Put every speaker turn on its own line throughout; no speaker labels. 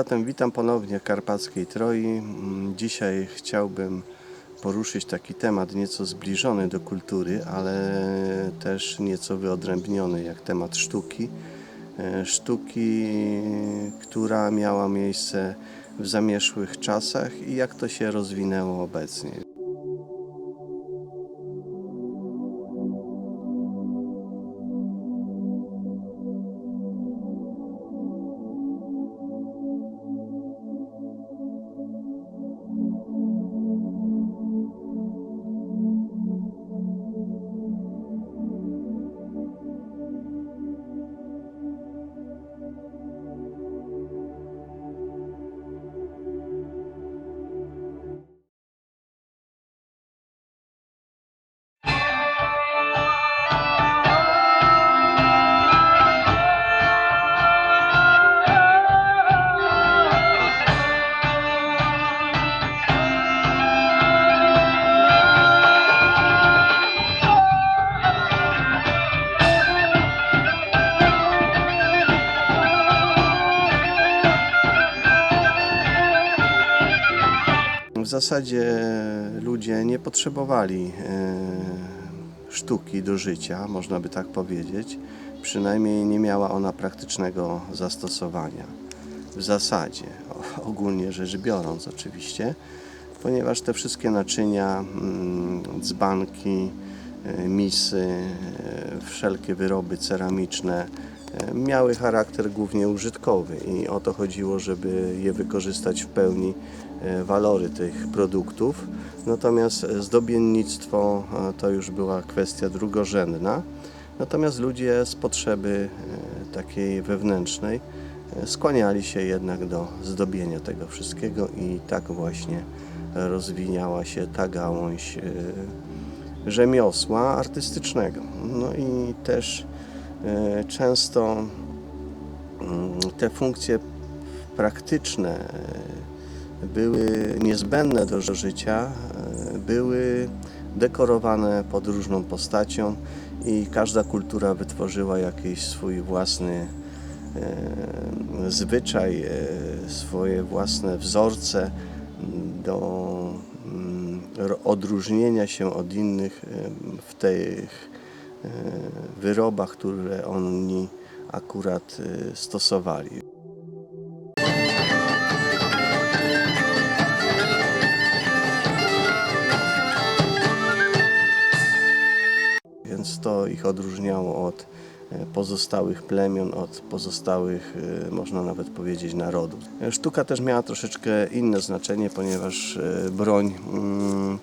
Zatem witam ponownie Karpackiej Troi. Mm, Dzisiaj chciałbym poruszyć taki temat nieco zbliżony do kultury, ale też nieco wyodrębniony, jak temat sztuki. E, Sztuki, która miała miejsce w zamieszłych czasach i jak to się rozwinęło obecnie. Zasadzie ludzie nie potrzebowali e, sztuki do życia, można by tak powiedzieć. Przynajmniej nie miała ona praktycznego zastosowania. W zasadzie, ogólnie rzecz biorąc, oczywiście, ponieważ te wszystkie naczynia, mm, dzbanki, e, misy, e, wszelkie wyroby ceramiczne miały charakter głównie użytkowy i o to chodziło, żeby je wykorzystać w pełni walory tych produktów. Natomiast zdobiennictwo e, to już była kwestia drugorzędna. Natomiast ludzie z potrzeby e, takiej wewnętrznej e, skłaniali się jednak do zdobienia tego wszystkiego i tak właśnie rozwijała się ta gałąź e, rzemiosła artystycznego. No i też e, często mm, te funkcje praktyczne e, były niezbędne do życia, e, były dekorowane pod różną postacią i każda kultura wytworzyła jakiś swój własny e, zwyczaj, e, swoje własne wzorce do mm, odróżnienia się od innych w tych wyrobach, które oni akurat stosowali. To ich odróżniało od e, pozostałych plemion, od pozostałych, e, można nawet powiedzieć, narodów. E, Sztuka też miała troszeczkę inne znaczenie, ponieważ broń mm,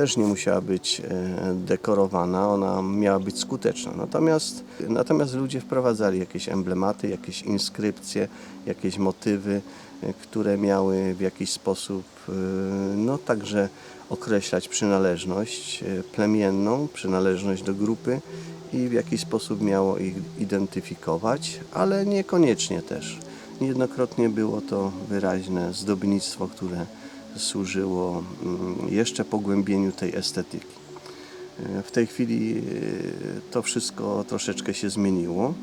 też nie musiała być e, dekorowana, ona miała być skuteczna. Natomiast, natomiast ludzie wprowadzali jakieś emblematy, jakieś inskrypcje, jakieś motywy, e, które miały w jakiś sposób e, no także określać przynależność plemienną, przynależność do grupy i w jakiś sposób miało ich identyfikować, ale niekoniecznie też. Niejednokrotnie było to wyraźne zdobnictwo, które służyło mm, jeszcze pogłębieniu tej estetyki. E, W tej chwili e, to wszystko troszeczkę się zmieniło.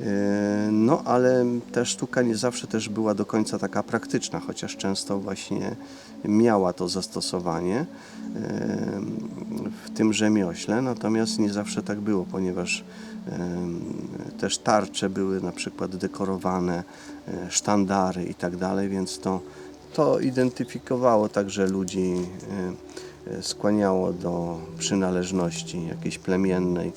E, No, ale ta sztuka nie zawsze też była do końca taka praktyczna, chociaż często właśnie miała to zastosowanie w tym rzemiośle, natomiast nie zawsze tak było, ponieważ też tarcze były na przykład dekorowane, sztandary i tak dalej, więc to, to identyfikowało także ludzi, e, e, skłaniało do przynależności jakiejś plemiennej,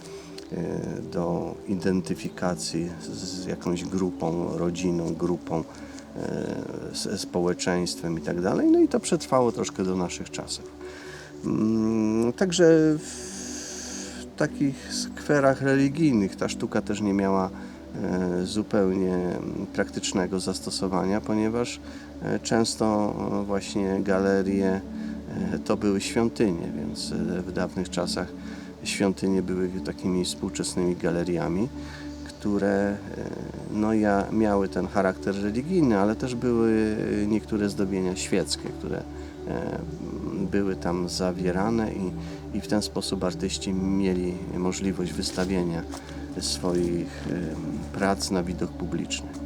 e, do identyfikacji z jakąś grupą, rodziną, grupą, ze społeczeństwem i tak. No i to przetrwało troszkę do naszych czasów. Mm, Także w takich skwerach religijnych ta sztuka też nie miała zupełnie praktycznego zastosowania, ponieważ często e, właśnie galerie e, to były świątynie, więc e, w dawnych czasach świątynie były takimi współczesnymi galeriami, które e, no, ja, miały ten charakter religijny, ale też były niektóre zdobienia świeckie, które e, były tam zawierane i, i w ten sposób artyści mieli możliwość wystawienia swoich e, prac na widok publiczny.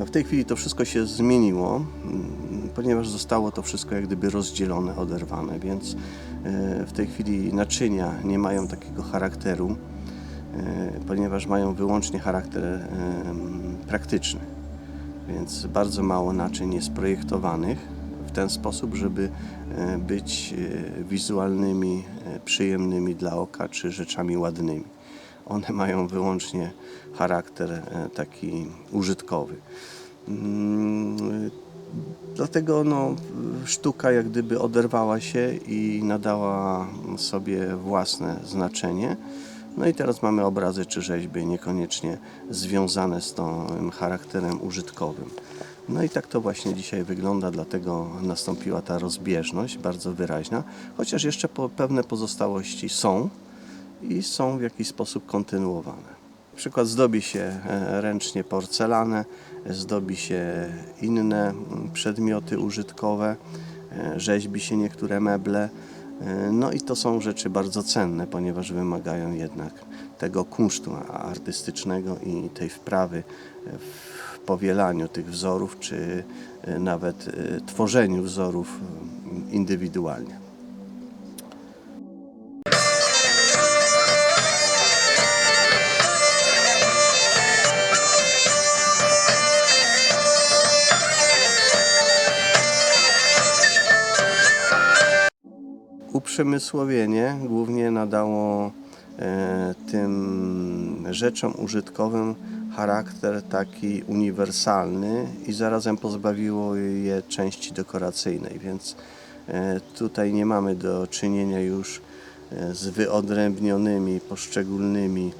No w tej chwili to wszystko się zmieniło, mm, ponieważ zostało to wszystko jak gdyby rozdzielone, oderwane, więc e, w tej chwili naczynia nie mają takiego charakteru, e, ponieważ mają wyłącznie charakter em, praktyczny. Więc bardzo mało naczyń jest projektowanych w ten sposób, żeby e, być e, wizualnymi, e, przyjemnymi dla oka czy rzeczami ładnymi. One mają wyłącznie charakter e, taki użytkowy. Mm, Dlatego no, sztuka jak gdyby oderwała się i nadała sobie własne znaczenie. No i teraz mamy obrazy czy rzeźby niekoniecznie związane z tym charakterem użytkowym. No i tak to właśnie dzisiaj wygląda, dlatego nastąpiła ta rozbieżność bardzo wyraźna, chociaż jeszcze pewne pozostałości są i są w jakiś sposób kontynuowane. Na przykład zdobi się e, ręcznie porcelanę, zdobi się inne przedmioty użytkowe, e, rzeźbi się niektóre meble. E, No i to są rzeczy bardzo cenne, ponieważ wymagają jednak tego kunsztu artystycznego i tej wprawy w powielaniu tych wzorów, czy e, nawet e, tworzeniu wzorów e, indywidualnie. Uprzemysłowienie głównie nadało e, tym rzeczom użytkowym charakter taki uniwersalny i zarazem pozbawiło je części dekoracyjnej, więc e, tutaj nie mamy do czynienia już e, z wyodrębnionymi poszczególnymi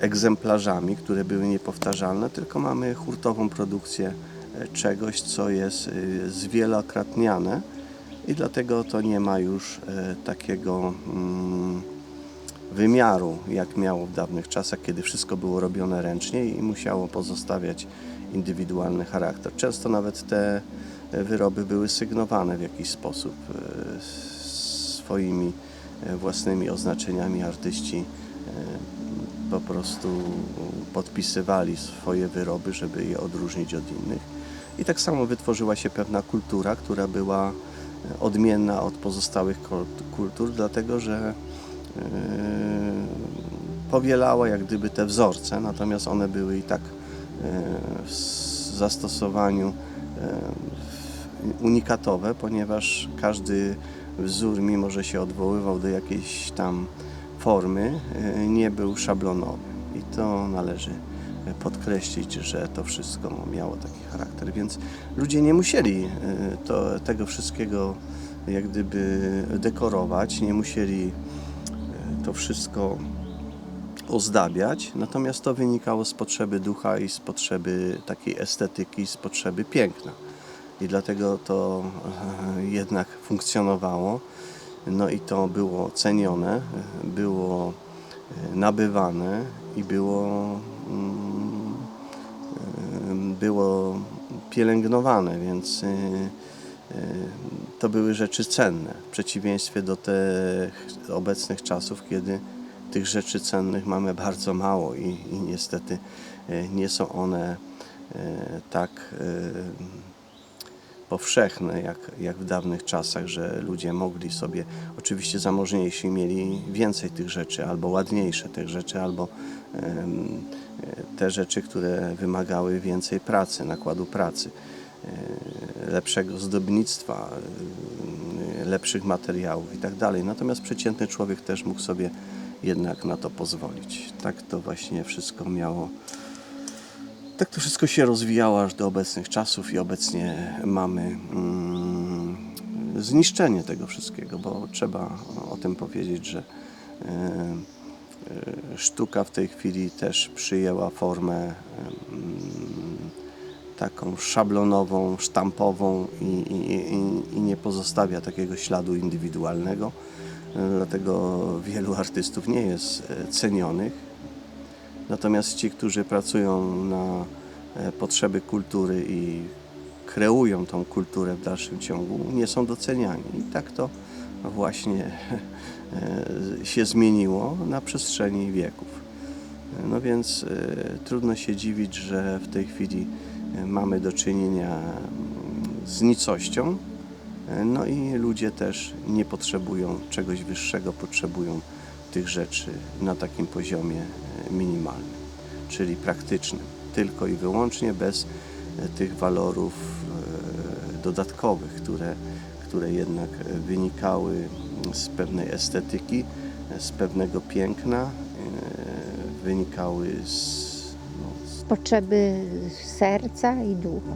egzemplarzami, które były niepowtarzalne, tylko mamy hurtową produkcję czegoś, co jest zwielokrotniane i dlatego to nie ma już e, takiego mm, wymiaru, jak miało w dawnych czasach, kiedy wszystko było robione ręcznie i musiało pozostawiać indywidualny charakter. Często nawet te e, wyroby były sygnowane w jakiś sposób e, swoimi własnymi oznaczeniami. Artyści po prostu podpisywali swoje wyroby, żeby je odróżnić od innych. I tak samo wytworzyła się pewna kultura, która była odmienna od pozostałych kultur, dlatego że e, powielała jak gdyby te wzorce, natomiast one były i tak e, w zastosowaniu e, unikatowe, ponieważ każdy wzór, mimo że się odwoływał do jakiejś tam formy, nie był szablonowy. I to należy podkreślić, że to wszystko miało taki charakter, więc ludzie nie musieli e, to, tego wszystkiego jak gdyby dekorować, nie musieli e, to wszystko ozdabiać, natomiast to wynikało z potrzeby ducha i z potrzeby takiej estetyki, z potrzeby piękna. I dlatego to e, jednak funkcjonowało. No i to było cenione, było nabywane i było, mm, było pielęgnowane, więc e, e, to były rzeczy cenne, w przeciwieństwie do tych obecnych czasów, kiedy tych rzeczy cennych mamy bardzo mało i, i niestety e, nie są one tak powszechne jak, jak w dawnych czasach, że ludzie mogli sobie, oczywiście zamożniejsi mieli więcej tych rzeczy, albo ładniejsze tych rzeczy, albo te rzeczy, które wymagały więcej pracy, nakładu pracy, e, lepszego zdobnictwa, e, lepszych materiałów i tak dalej. Natomiast przeciętny człowiek też mógł sobie jednak na to pozwolić. Tak to właśnie wszystko miało tak to wszystko się rozwijało aż do obecnych czasów i obecnie mamy mm, zniszczenie tego wszystkiego, bo trzeba o tym powiedzieć, że e, e, sztuka w tej chwili też przyjęła formę mm, taką szablonową, sztampową i, i, i, i nie pozostawia takiego śladu indywidualnego. E, Dlatego wielu artystów nie jest cenionych. Natomiast ci, którzy pracują na e, potrzeby kultury i kreują tą kulturę w dalszym ciągu, nie są doceniani. I tak to właśnie e, się zmieniło na przestrzeni wieków. No więc e, trudno się dziwić, że w tej chwili mamy do czynienia mm, z nicością. No i ludzie też nie potrzebują czegoś wyższego, potrzebują tych rzeczy na takim poziomie e, minimalnym, czyli praktycznym, tylko i wyłącznie bez e, tych walorów e, dodatkowych, które, które jednak wynikały z pewnej estetyki, z pewnego piękna, wynikały z, no, z
potrzeby serca i ducha.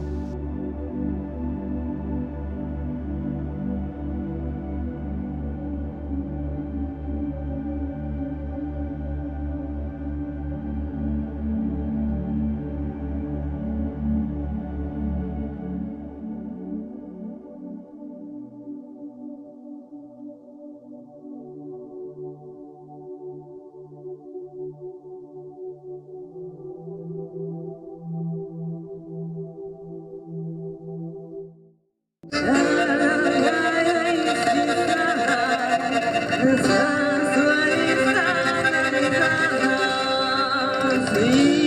You.